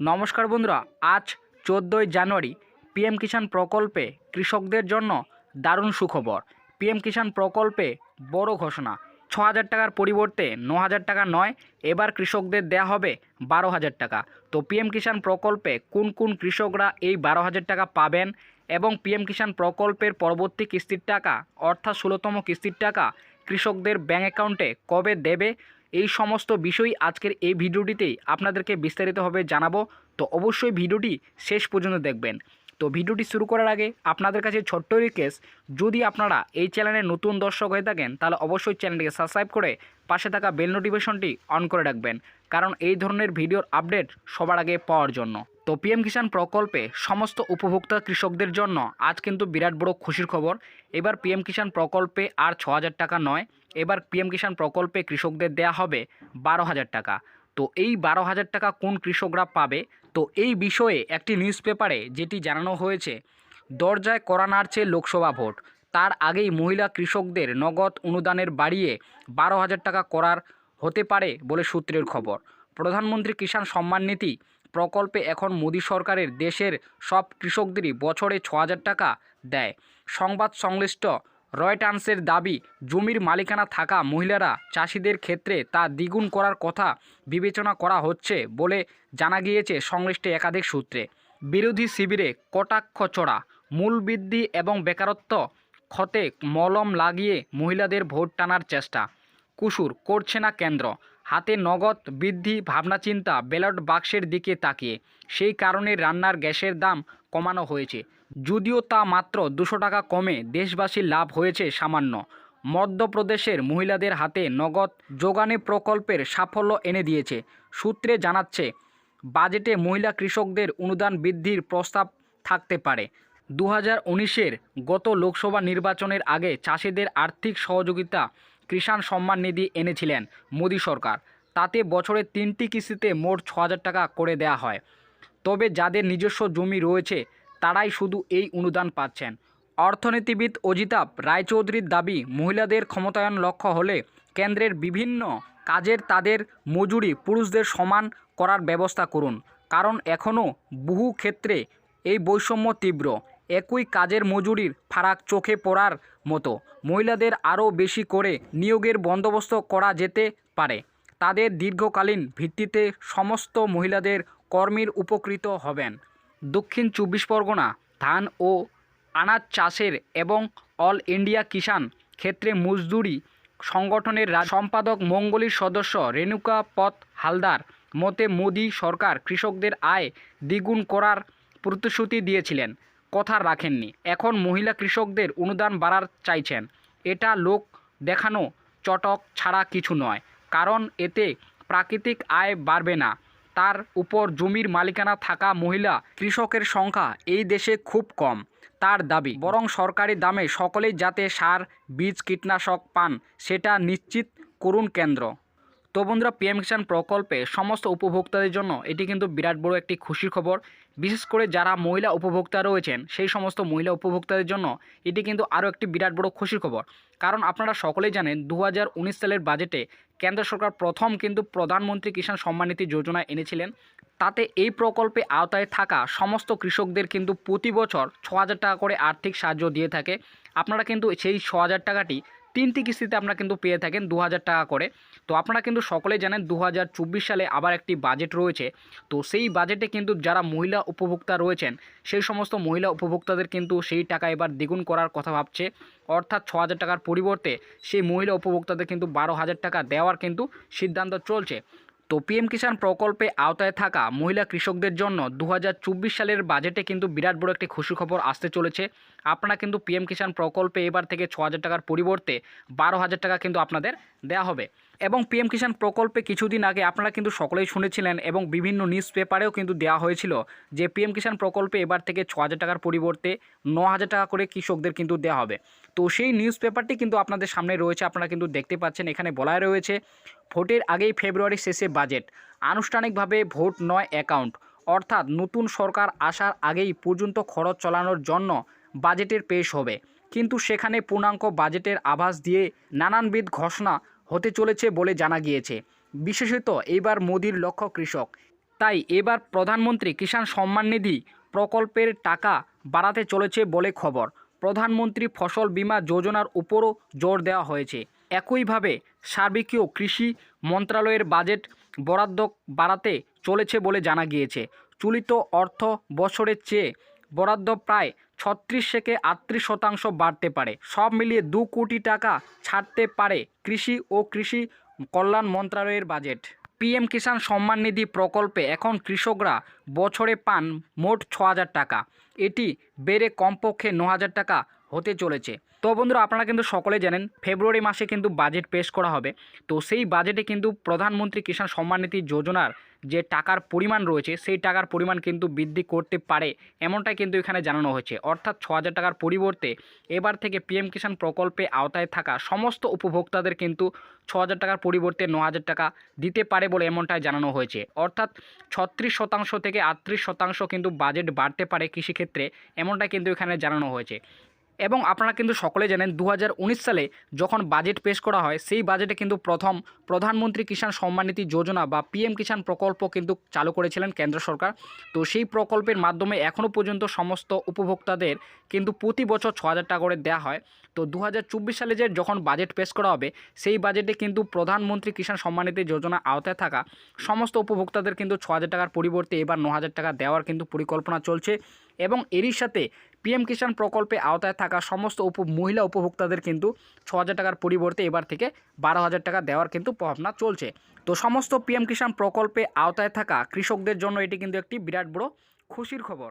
নমস্কার বন্ধুরা, আজ চোদ্দোই জানুয়ারি পিএম কিষাণ প্রকল্পে কৃষকদের জন্য দারুণ সুখবর। পিএম কিষাণ প্রকল্পে বড় ঘোষণা ছ হাজার টাকার পরিবর্তে ন হাজার টাকা নয়, এবার কৃষকদের দেয়া হবে বারো হাজার টাকা। তো পিএম কিষাণ প্রকল্পে কোন কোন কৃষকরা এই বারো হাজার টাকা পাবেন এবং পিএম কিষাণ প্রকল্পের পরবর্তী কিস্তির টাকা, অর্থাৎ ষোলোতম কিস্তির টাকা কৃষকদের ব্যাঙ্ক অ্যাকাউন্টে কবে দেবে? এই সমস্ত বিষয় আজকের এই ভিডিওটিতেই আপনাদেরকে বিস্তারিতভাবে জানাব। তো অবশ্যই ভিডিওটি শেষ পর্যন্ত দেখবেন। তো ভিডিওটি শুরু করার আগে আপনাদের কাছে ছোট্ট রিকোয়েস্ট যদি আপনারা এই চ্যানেলে নতুন দর্শক হয়ে থাকেন, তাহলে অবশ্যই চ্যানেলটিকে সাবস্ক্রাইব করে পাশে থাকা বেল নোটিফিকেশনটি অন করে রাখবেন, কারণ এই ধরনের ভিডিওর আপডেট সবার আগে পাওয়ার জন্য। তো পিএম কিষাণ প্রকল্পে সমস্ত উপভোক্তা কৃষকদের জন্য আজ কিন্তু বিরাট বড় খুশির খবর। এবার পিএম কিষাণ প্রকল্পে আর ছ টাকা নয় এবার পিএম কিষাণ প্রকল্পে কৃষকদের দেয়া হবে বারো হাজার টাকা। তো এই বারো হাজার টাকা কোন কৃষকরা পাবে? তো এই বিষয়ে একটি নিউজ পেপারে যেটি জানানো হয়েছে, দরজায় করা নাড়ছে লোকসভা ভোট। তার আগেই মহিলা কৃষকদের নগদ অনুদানের বাড়িয়ে বারো হাজার টাকা করার হতে পারে বলে সূত্রের খবর। প্রধানমন্ত্রী কিষাণ সম্মান নীতি প্রকল্পে এখন মোদী সরকারের দেশের সব কৃষকদেরই বছরে ছ হাজার টাকা দেয়। সংবাদ সংশ্লিষ্ট রয়টার্সের দাবি, জমির মালিকানা থাকা মহিলারা চাষিদের ক্ষেত্রে তা দ্বিগুণ করার কথা বিবেচনা করা হচ্ছে বলে জানা গিয়েছে সংশ্লিষ্ট একাধিক সূত্রে। বিরোধী শিবিরে কটাক্ষ চড়া মূল বৃদ্ধি এবং বেকারত্ব ক্ষতে মলম লাগিয়ে মহিলাদের ভোট টানার চেষ্টা। কুসুর করছে না কেন্দ্র, হাতে নগদ বৃদ্ধি ভাবনাচিন্তা ব্যালট বাক্সের দিকে তাকিয়ে, সেই কারণে রান্নার গ্যাসের দাম কমানো হয়েছে। যদিও তা মাত্র দুশো টাকা কমে দেশবাসীর লাভ হয়েছে সামান্য। মধ্যপ্রদেশের মহিলাদের হাতে নগদ যোগানে প্রকল্পের সাফল্য এনে দিয়েছে। সূত্রে জানাচ্ছে, বাজেটে মহিলা কৃষকদের অনুদান বৃদ্ধির প্রস্তাব থাকতে পারে। দু হাজার গত লোকসভা নির্বাচনের আগে চাষিদের আর্থিক সহযোগিতা কিষাণ সম্মান নিধি এনেছিলেন মোদী সরকার। তাতে বছরে তিনটি কিস্তিতে মোট ছ টাকা করে দেয়া হয়। তবে যাদের নিজস্ব জমি রয়েছে তারাই শুধু এই অনুদান পাচ্ছেন। অর্থনীতিবিদ অজিতাভ রায়চৌধুরীর দাবি, মহিলাদের ক্ষমতায়ন লক্ষ্য হলে কেন্দ্রের বিভিন্ন কাজের তাদের মজুরি পুরুষদের সমান করার ব্যবস্থা করুন। কারণ এখনও বহু ক্ষেত্রে এই বৈষম্য তীব্র। একই কাজের মজুরির ফারাক চোখে পড়ার মতো। মহিলাদের আরও বেশি করে নিয়োগের বন্দোবস্ত করা যেতে পারে। তাদের দীর্ঘকালীন ভিত্তিতে সমস্ত মহিলাদের কর্মীর উপকৃত হবেন। দক্ষিণ চব্বিশ পরগনা, ধান ও আনাজ চাষের এবং অল ইন্ডিয়া কিষাণ ক্ষেত্রে মজদুরি সংগঠনের সম্পাদক মঙ্গলীর সদস্য রেণুকা পথ হালদার মতে মোদী সরকার কৃষকদের আয় দ্বিগুণ করার প্রতিশ্রুতি দিয়েছিলেন। কথা রাখেননি। এখন মহিলা কৃষকদের অনুদান বাড়ার চাইছেন। এটা লোক দেখানো চটক ছাড়া কিছু নয়, কারণ এতে প্রাকৃতিক আয় বাড়বে না। তার উপর জমির মালিকানা থাকা মহিলা কৃষকের সংখ্যা এই দেশে খুব কম, তার দাবি। বরং সরকারি দামে সকলেই যাতে সার, বীজ, কীটনাশক পান, সেটা নিশ্চিত করুন কেন্দ্র। তো বন্ধুরা পিএম কিষাণ প্রকল্পে সমস্ত উপভোক্তাদের জন্য এটি কিন্তু বিরাট বড় একটি খুশির খবর। বিশেষ করে যারা মহিলা উপভোক্তা রয়েছেন, সেই সমস্ত মহিলা উপভোক্তাদের জন্য এটি কিন্তু আরও একটি বিরাট বড় খুশির খবর। কারণ আপনারা সকলেই জানেন দু হাজার উনিশ সালের বাজেটে কেন্দ্র সরকার প্রথম কিন্তু প্রধানমন্ত্রী কিষাণ সম্মান নিধি যোজনা এনেছিলেন। তাতে এই প্রকল্পে আওতায় থাকা সমস্ত কৃষকদের কিন্তু প্রতি বছর ছ টাকা করে আর্থিক সাহায্য দিয়ে থাকে। আপনারা কিন্তু সেই ছ টাকাটি তিনটি কিস্তিতে আপনারা কিন্তু পেয়ে থাকেন দু হাজার টাকা করে। তো আপনারা কিন্তু সকলে জানেন দু হাজার চব্বিশ সালে আবার একটি বাজেট রয়েছে। তো সেই বাজেটে কিন্তু যারা মহিলা উপভোক্তা রয়েছেন, সেই সমস্ত মহিলা উপভোক্তাদের কিন্তু সেই টাকা এবার দ্বিগুণ করার কথা ভাবছে। অর্থাৎ ছ টাকার পরিবর্তে সেই মহিলা উপভোক্তাদের কিন্তু বারো হাজার টাকা দেওয়ার কিন্তু সিদ্ধান্ত চলছে। তো পিএম কিষাণ প্রকল্পে আওতায় থাকা মহিলা কৃষকদের জন্য দু হাজার চব্বিশ সালের বাজেটে কিন্তু বিরাট বড় একটি খুশি খবর আসতে চলেছে। আপনারা কিন্তু পিএম কিষাণ প্রকল্পে এবার থেকে ছ টাকার পরিবর্তে বারো হাজার টাকা কিন্তু আপনাদের দেয়া হবে। এবং পিএম কিষাণ প্রকল্পে কিছুদিন আগে আপনারা কিন্তু সকলেই শুনেছিলেন এবং বিভিন্ন নিউজ পেপারেও কিন্তু দেওয়া হয়েছিল যে পিএম কিষাণ প্রকল্পে এবার থেকে ছ হাজার টাকার পরিবর্তে ন হাজার টাকা করে কৃষকদের কিন্তু দেওয়া হবে। তো সেই নিউজ পেপারটি কিন্তু আপনাদের সামনে রয়েছে, আপনারা কিন্তু দেখতে পাচ্ছেন, এখানে বলাই রয়েছে, ভোটের আগেই ফেব্রুয়ারি শেষে বাজেট আনুষ্ঠানিকভাবে ভোট নয় অ্যাকাউন্ট অর্থাৎ নতুন সরকার আসার আগেই পর্যন্ত খরচ চালানোর জন্য বাজেটের পেশ হবে। কিন্তু সেখানে পূর্ণাঙ্গ বাজেটের আভাস দিয়ে নানানবিধ ঘোষণা হতে চলেছে বলে জানা গিয়েছে। বিশেষত এবার মোদির লক্ষ্য কৃষক। তাই এবার প্রধানমন্ত্রী কিষাণ সম্মান নিধি প্রকল্পের টাকা বাড়াতে চলেছে বলে খবর। প্রধানমন্ত্রী ফসল বীমা যোজনার উপরও জোর দেওয়া হয়েছে। একইভাবে সার্বিকীয় কৃষি মন্ত্রণালয়ের বাজেট বরাদ্দ বাড়াতে চলেছে বলে জানা গিয়েছে। চলিত অর্থ বছরের চেয়ে বরাদ্দ প্রায় ছত্রিশ থেকে আটত্রিশ শতাংশ বাড়তে পারে। সব মিলিয়ে দু কোটি টাকা ছাড়তে পারে কৃষি ও কৃষি কল্যাণ মন্ত্রণালয়ের বাজেট। পিএম কিষাণ সম্মান নিধি প্রকল্পে এখন কৃষকরা বছরে পান মোট ছ হাজার টাকা। এটি বেড়ে কমপক্ষে ন হাজার টাকা হতে চলেছে। তো বন্ধুরা, আপনারা কিন্তু সকলে জানেন, ফেব্রুয়ারি মাসে কিন্তু বাজেট পেশ করা হবে। তো সেই বাজেটে কিন্তু প্রধানমন্ত্রী কিষাণ সম্মান নিধি যোজনার যে টাকার পরিমাণ রয়েছে, সেই টাকার পরিমাণ কিন্তু বৃদ্ধি করতে পারে, এমনটাই কিন্তু এখানে জানানো হয়েছে। অর্থাৎ ছ হাজার টাকার পরিবর্তে এবার থেকে পিএম কিষাণ প্রকল্পে আওতায় থাকা সমস্ত উপভোক্তাদের কিন্তু ছ হাজার টাকার পরিবর্তে ন হাজার টাকা দিতে পারে বলে এমনটাই জানানো হয়েছে। অর্থাৎ ছত্রিশ শতাংশ থেকে আটত্রিশ শতাংশ কিন্তু বাজেট বাড়তে পারে কৃষিক্ষেত্রে, এমনটাই কিন্তু এখানে জানানো হয়েছে। এবং আপনারা কিন্তু সকলে জানেন দু হাজার উনিশ সালে যখন বাজেট পেশ করা হয়, সেই বাজেটে কিন্তু প্রথম প্রধানমন্ত্রী কিষাণ সম্মান নিধি যোজনা বা পিএম কিষাণ প্রকল্প কিন্তু চালু করেছিলেন কেন্দ্র সরকার। তো সেই প্রকল্পের মাধ্যমে এখনও পর্যন্ত সমস্ত উপভোক্তাদের কিন্তু প্রতি বছর ছ হাজার টাকা করে দেওয়া হয়। তো দু হাজার চব্বিশ সালে যে যখন বাজেট পেশ করা হবে, সেই বাজেটে কিন্তু প্রধানমন্ত্রী কিষাণ সম্মান নিধি যোজনা আওতায় থাকা সমস্ত উপভোক্তাদের কিন্তু ছ হাজার টাকার পরিবর্তে এবার ন হাজার টাকা দেওয়ার কিন্তু পরিকল্পনা চলছে এবং এরই সাথে পিএম কিষাণ প্রকল্পে আওতায় থাকা সমস্ত উপ, মহিলা উপভোক্তাদের কিন্তু ছ টাকার পরিবর্তে এবার থেকে বারো হাজার টাকা দেওয়ার কিন্তু ভাবনা চলছে। তো সমস্ত পিএম কিষাণ প্রকল্পে আওতায় থাকা কৃষকদের জন্য এটি কিন্তু একটি বিরাট বড় খুশির খবর।